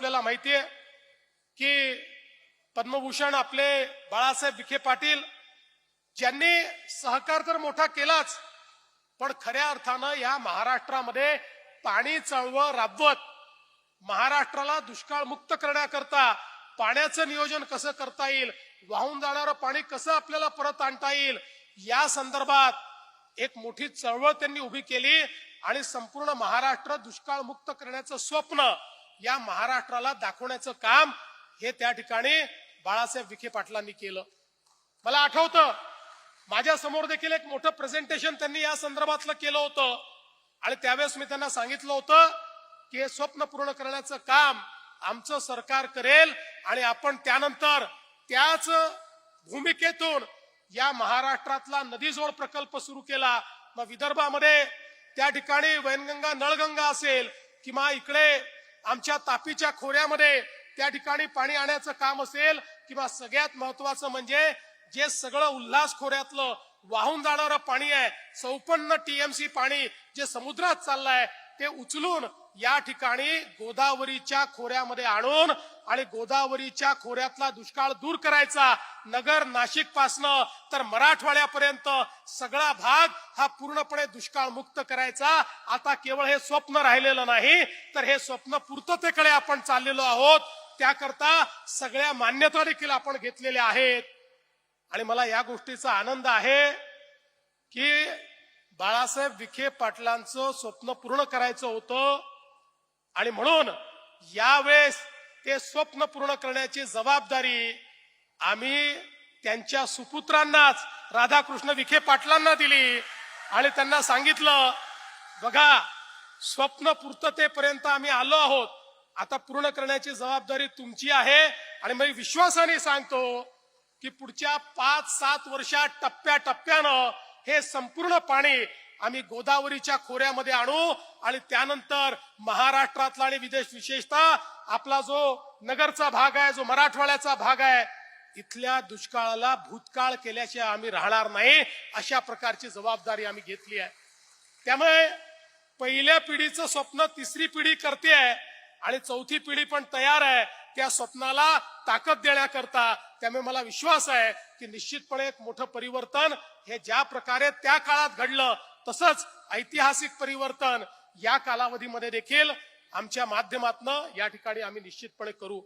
आपल्याला माहितीये की पद्मभूषण आपले बाळासाहेब विखे पाटील ज्यांनी सहकार तर मोठा केलाच पण खऱ्या अर्थानं या महाराष्ट्रामध्ये पाणी चळवळ राबवत महाराष्ट्राला दुष्काळ मुक्त करण्याकरता पाण्याचं नियोजन कसं करता येईल वाहून जाणारं पाणी कसं आपल्याला परत आणता येईल या संदर्भात एक मोठी चळवळ त्यांनी उभी केली आणि संपूर्ण महाराष्ट्र दुष्काळ मुक्त करण्याचं स्वप्न या महाराष्ट्राला दाखवण्याचं काम हे त्या ठिकाणी बाळासाहेब विखे पाटलांनी केलं. मला आठवतं माझ्यासमोर देखील एक मोठं प्रेझेंटेशन त्यांनी या संदर्भातलं केलं होतं. आणि त्यावेळेस मी त्यांना सांगितलं होतं की हे स्वप्न पूर्ण करण्याचं काम आमचं सरकार करेल आणि आपण त्यानंतर त्याच भूमिकेतून या महाराष्ट्रातला नदीजोड प्रकल्प सुरू केला. मग विदर्भामध्ये त्या ठिकाणी वैनगंगा नळगंगा असेल किंवा इकडे आमच्या तापीच्या खोऱ्यामध्ये त्या ठिकाणी पाणी आणायचं काम असेल किंवा सगळ्यात महत्वाचं म्हणजे जे सगळं उल्हास खोऱ्यातलं वाहून जाणारं पाणी आहे चौपन्न टीएमसी पाणी जे समुद्रात चाललंय ते उचलून या ठिकाणी गोदावरीच्या खोऱ्यामध्ये आणून आणि गोदावरीच्या खोऱ्यातला दुष्काळ दूर करायचा. नगर नाशिक पासनं तर मराठवाड्यापर्यंत सगळा भाग हा पूर्णपणे दुष्काळ मुक्त करायचा. आता केवळ हे स्वप्न राहिलेलं नाही तर हे स्वप्न पूर्ततेकडे आपण चाललेलो आहोत. त्याकरता सगळ्या मान्यता देखील आपण घेतलेल्या आहेत. आणि मला या गोष्टीचा आनंद आहे की बाळासाहेब विखे पाटलांचं स्वप्न पूर्ण करायचं होतं. आणि म्हणून यावेळेस ते स्वप्न पूर्ण करण्याची जबाबदारी आम्ही त्यांच्या सुपुत्रांनाच राधाकृष्ण विखे पाटलांना दिली. आणि त्यांना सांगितलं बघा स्वप्न पूर्ततेपर्यंत आम्ही आलो आहोत. आता पूर्ण करण्याची जबाबदारी तुमची आहे. आणि मी विश्वासाने सांगतो की पुढच्या पाच सात वर्षात टप्प्या टप्प्यानं हे संपूर्ण पाणी आम्ही गोदावरीच्या खोऱ्यामध्ये आणू आणि त्यानंतर महाराष्ट्रातला आणि विदेश विशेषतः आपला जो नगरचा भाग आहे जो मराठवाड्याचा भाग आहे इथल्या दुष्काळाला भूतकाळ केल्याशिवाय आम्ही राहणार नाही अशा प्रकारची जबाबदारी आम्ही घेतली आहे. त्यामुळे पहिल्या पिढीचं स्वप्न तिसरी पिढी करते आणि चौथी पिढी पण तयार आहे. त्या स्वप्नाला ताकद देण्याकरता त्यामुळे मला विश्वास आहे की निश्चितपणे एक मोठं परिवर्तन हे ज्या प्रकारे त्या काळात घडलं तसंच ऐतिहासिक परिवर्तन या कालावधीमध्ये देखील आमच्या माध्यमातनं या ठिकाणी आम्ही निश्चितपणे करू.